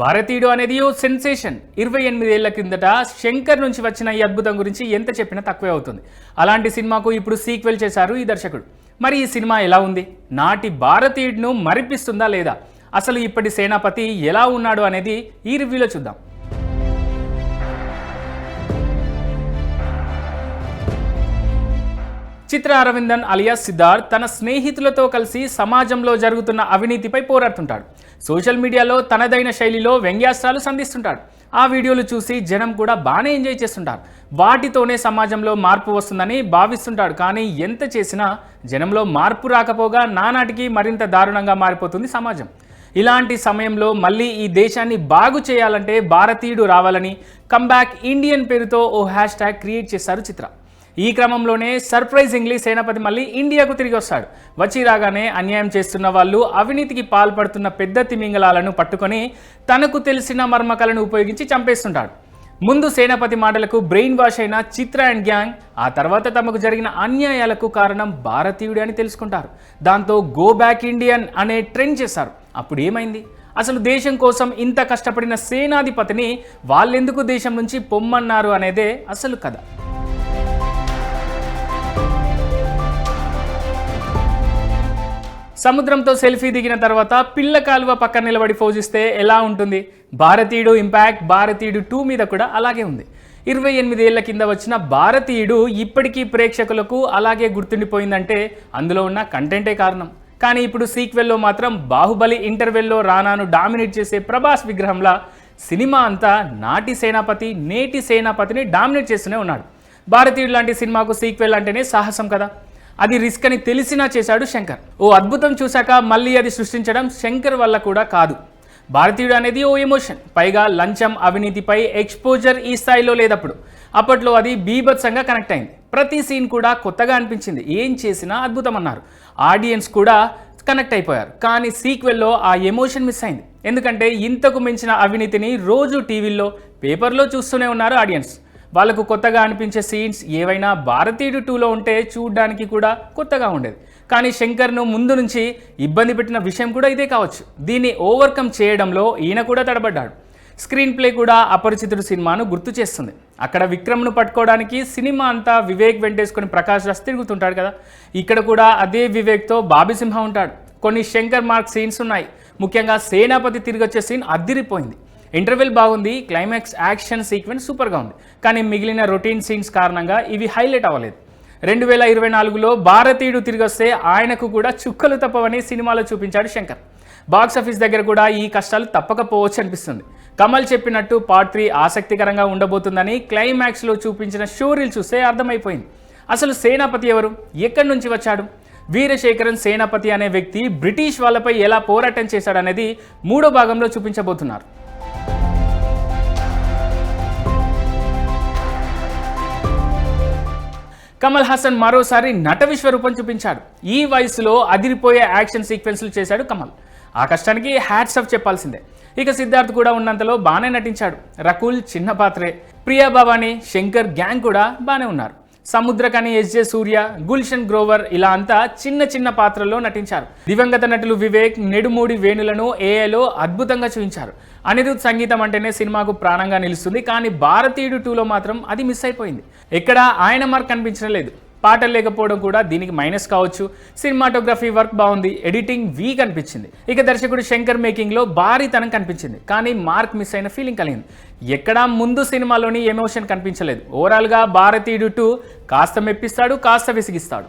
భారతీయుడు అనేది ఓ సెన్సేషన్. ఇరవై ఎనిమిదేళ్ళ కిందట శంకర్ నుంచి వచ్చిన ఈ అద్భుతం గురించి ఎంత చెప్పినా తక్కువే అవుతుంది. అలాంటి సినిమాకు ఇప్పుడు సీక్వెల్ చేశారు ఈ దర్శకుడు. మరి ఈ సినిమా ఎలా ఉంది? నాటి భారతీయుడును మరిపిస్తుందా లేదా? అసలు ఇప్పటి సేనాపతి ఎలా ఉన్నాడు అనేది ఈ రివ్యూలో చూద్దాం. చిత్ర అరవిందన్ అలియాస్ సిద్ధార్థ్ తన స్నేహితులతో కలిసి సమాజంలో జరుగుతున్న అవినీతిపై పోరాడుతుంటాడు. సోషల్ మీడియాలో తనదైన శైలిలో వ్యంగ్యాస్త్రాలు సంధిస్తుంటాడు. ఆ వీడియోలు చూసి జనం కూడా బాగానే ఎంజాయ్ చేస్తుంటారు. వాటితోనే సమాజంలో మార్పు వస్తుందని భావిస్తుంటాడు. కానీ ఎంత చేసినా జనంలో మార్పు రాకపోగా నానాటికి మరింత దారుణంగా మారిపోతుంది సమాజం. ఇలాంటి సమయంలో మళ్ళీ ఈ దేశాన్ని బాగు చేయాలంటే భారతీయుడు రావాలని కమ్బ్యాక్ ఇండియన్ పేరుతో ఓ హ్యాష్ ట్యాగ్ క్రియేట్ చేశారు చిత్ర. ఈ క్రమంలోనే సర్ప్రైజింగ్లీ సేనాపతి మళ్ళీ ఇండియాకు తిరిగి వస్తాడు. వచ్చి రాగానే అన్యాయం చేస్తున్న వాళ్ళు అవినీతికి పాల్పడుతున్న పెద్ద తిమింగలాలను పట్టుకొని తనకు తెలిసిన మర్మకలను ఉపయోగించి చంపేస్తుంటాడు. ముందు సేనాపతి మాటలకు బ్రెయిన్ వాష్ అయిన చిత్ర అండ్ గ్యాంగ్ ఆ తర్వాత తమకు జరిగిన అన్యాయాలకు కారణం భారతీయుడే అని తెలుసుకుంటారు. దాంతో గో బ్యాక్ ఇండియన్ అనే ట్రెండ్ చేశారు. అప్పుడు ఏమైంది? అసలు దేశం కోసం ఇంత కష్టపడిన సేనాధిపతిని వాళ్ళెందుకు దేశం నుంచి పొమ్మన్నారు అనేదే అసలు కథ. సముద్రంతో సెల్ఫీ దిగిన తర్వాత పిల్ల కాలువ పక్కన నిలబడి ఫోజిస్తే ఎలా ఉంటుంది? భారతీయుడు ఇంపాక్ట్ భారతీయుడు టూ మీద కూడా అలాగే ఉంది. ఇరవై ఎనిమిదేళ్ళ కింద వచ్చిన భారతీయుడు ఇప్పటికీ ప్రేక్షకులకు అలాగే గుర్తుండిపోయిందంటే అందులో ఉన్న కంటెంటే కారణం. కానీ ఇప్పుడు సీక్వెల్లో మాత్రం బాహుబలి ఇంటర్వెల్లో రానాను డామినేట్ చేసే ప్రభాస్ విగ్రహంలా సినిమా అంతా నాటి సేనాపతి నేటి సేనాపతిని డామినేట్ చేస్తూనే ఉన్నాడు. భారతీయుడు లాంటి సినిమాకు సీక్వెల్ అంటేనే సాహసం కదా. అది రిస్క్ అని తెలిసినా చేశాడు శంకర్. ఓ అద్భుతం చూశాక మళ్ళీ అది సృష్టించడం శంకర్ వల్ల కూడా కాదు. భారతీయుడు అనేది ఓ ఎమోషన్. పైగా లంచం అవినీతిపై ఎక్స్పోజర్ ఈ స్థాయిలో లేదప్పుడు. అప్పట్లో అది బీభత్సంగా కనెక్ట్ అయింది. ప్రతి సీన్ కూడా కొత్తగా అనిపించింది. ఏం చేసినా అద్భుతం అన్నారు ఆడియన్స్ కూడా కనెక్ట్ అయిపోయారు. కానీ సీక్వెల్లో ఆ ఎమోషన్ మిస్ అయింది. ఎందుకంటే ఇంతకు మించిన అవినీతిని రోజు టీవీల్లో పేపర్లో చూస్తూనే ఉన్నారు ఆడియన్స్. వాళ్ళకు కొత్తగా అనిపించే సీన్స్ ఏవైనా భారతీయుడు టూలో ఉంటే చూడడానికి కూడా కొత్తగా ఉండేది. కానీ శంకర్ను ముందు నుంచి ఇబ్బంది పెట్టిన విషయం కూడా ఇదే కావచ్చు. దీన్ని ఓవర్కమ్ చేయడంలో ఈయన కూడా తడబడ్డాడు. స్క్రీన్ ప్లే కూడా అపరిచితుడు సినిమాను గుర్తు చేస్తుంది. అక్కడ విక్రమ్ను పట్టుకోవడానికి సినిమా అంతా వివేక్ వెంటేసుకొని ప్రకాష్ రాజ్ తిరుగుతుంటాడు కదా. ఇక్కడ కూడా అదే వివేక్తో బాబీసింహ ఉంటాడు. కొన్ని శంకర్ మార్క్ సీన్స్ ఉన్నాయి. ముఖ్యంగా సేనాపతి తిరిగి వచ్చే సీన్ అద్దిరిపోయింది. ఇంటర్వెల్ బాగుంది క్లైమాక్స్ యాక్షన్ సీక్వెన్స్ సూపర్గా ఉంది. కానీ మిగిలిన రొటీన్ సీన్స్ కారణంగా ఇవి హైలైట్ అవ్వలేదు. రెండు వేల ఇరవై నాలుగులో భారతీయుడు తిరిగి వస్తే ఆయనకు కూడా చుక్కలు తప్పవని సినిమాలో చూపించాడు శంకర్. బాక్స్ ఆఫీస్ దగ్గర కూడా ఈ కష్టాలు తప్పకపోవచ్చు అనిపిస్తుంది. కమల్ చెప్పినట్టు పార్ట్ త్రీ ఆసక్తికరంగా ఉండబోతుందని క్లైమాక్స్లో చూపించిన షోరీలు చూస్తే అర్థమైపోయింది. అసలు సేనాపతి ఎవరు? ఎక్కడి నుంచి వచ్చాడు? వీరశేఖరన్ సేనాపతి అనే వ్యక్తి బ్రిటిష్ వాళ్ళపై ఎలా పోరాటం చేశాడనేది మూడో భాగంలో చూపించబోతున్నారు. కమల్ హాసన్ మరోసారి నట విశ్వరూపం చూపించాడు. ఈ వయసులో అదిరిపోయే యాక్షన్ సీక్వెన్స్లు చేశాడు కమల్. ఆ కష్టానికి హ్యాట్స్ ఆఫ్ చెప్పాల్సిందే. ఇక సిద్ధార్థ్ కూడా ఉన్నంతలో బాగానే నటించాడు. రకుల్ చిన్న పాత్రే. ప్రియా భవానీ శంకర్ గ్యాంగ్ కూడా బాగానే ఉన్నారు. సముద్రకని ఎస్జే సూర్య గుల్షన్ గ్రోవర్ ఇలా అంతా చిన్న చిన్న పాత్రల్లో నటించారు. దివంగత నటులు వివేక్ నెడుమూడి వేణులను ఏఐలో అద్భుతంగా చూపించారు. అనిరుద్ సంగీతం అంటేనే సినిమాకు ప్రాణంగా నిలుస్తుంది కానీ భారతీయుడు టూలో మాత్రం అది మిస్ అయిపోయింది. ఎక్కడా ఆయన మార్క్ కనిపించడం లేదు. పాటలు లేకపోవడం కూడా దీనికి మైనస్ కావచ్చు. సినిమాటోగ్రఫీ వర్క్ బాగుంది ఎడిటింగ్ వీక్ అనిపించింది. ఇక దర్శకుడు శంకర్ మేకింగ్లో భారీతనం కనిపించింది. కానీ మార్క్ మిస్ అయిన ఫీలింగ్ కలిగింది. ఎక్కడా ముందు సినిమాలోని ఎమోషన్ కనిపించలేదు. ఓవరాల్గా భారతీయుడు టూ కాస్త మెప్పిస్తాడు కాస్త విసిగిస్తాడు.